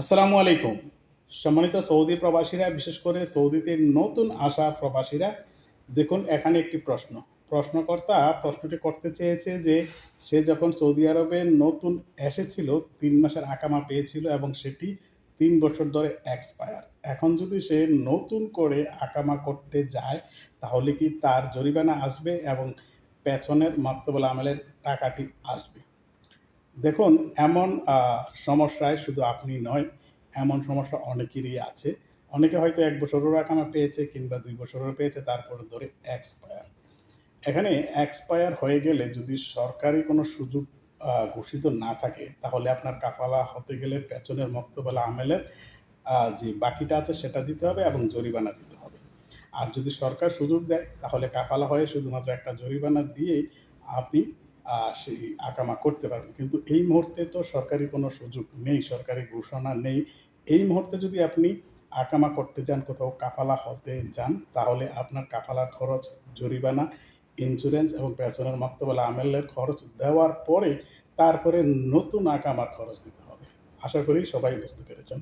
আসসালামু আলাইকুম। সম্মানিত সৌদি প্রবাসীরা, বিশেষ করে সৌদিতে নতুন আসা প্রবাসীরা, দেখুন এখানে একটি প্রশ্ন। প্রশ্নকর্তা প্রশ্নটি করতে চেয়েছে যে, সে যখন সৌদি আরবে নতুন এসেছিল, তিন মাসের আকামা পেয়েছিল এবং সেটি তিন বছর ধরে এক্সপায়ার এখন যদি সে নতুন করে আকামা করতে যায়, তাহলে কি তার জরিমানা আসবে এবং পেছনের মাক্তবুল আমলের টাকাটি আসবে? দেখুন, এমন সমস্যায় শুধু আপনি নয়, এমন সমস্যা অনেকেরই আছে। অনেকে হয়তো এক বছরের আকামা পেয়েছে কিংবা দুই বছরের পেয়েছে, তারপরে ধরে এক্সপায়ার এখানে এক্সপায়ার হয়ে গেলে যদি সরকারি কোনো সুযোগ ঘোষিত না থাকে, তাহলে আপনার কাফালা হতে গেলে পেছনের মক্তবেলা আমেলের যে বাকিটা আছে সেটা দিতে হবে এবং জরিমানা দিতে হবে। আর যদি সরকার সুযোগ দেয়, তাহলে কাফালা হয়ে শুধুমাত্র একটা জরিমানা দিয়েই আপনি সেই আকামা করতে পারবেন কিন্তু এই মুহূর্তে তো সরকারি কোনো সুযোগ নেই, সরকারি ঘোষণা নেই। এই মুহূর্তে যদি আপনি আকামা করতে যান, কোথাও কাফালা হতে যান, তাহলে আপনার কাফালার খরচ জরিমানা ইন্স্যুরেন্স এবং পেছনের মক্তবেলা আমেলের খরচ দেওয়ার পরে তারপরে নতুন আকামার খরচ দিতে হবে। আশা করি সবাই বুঝতে পেরেছেন।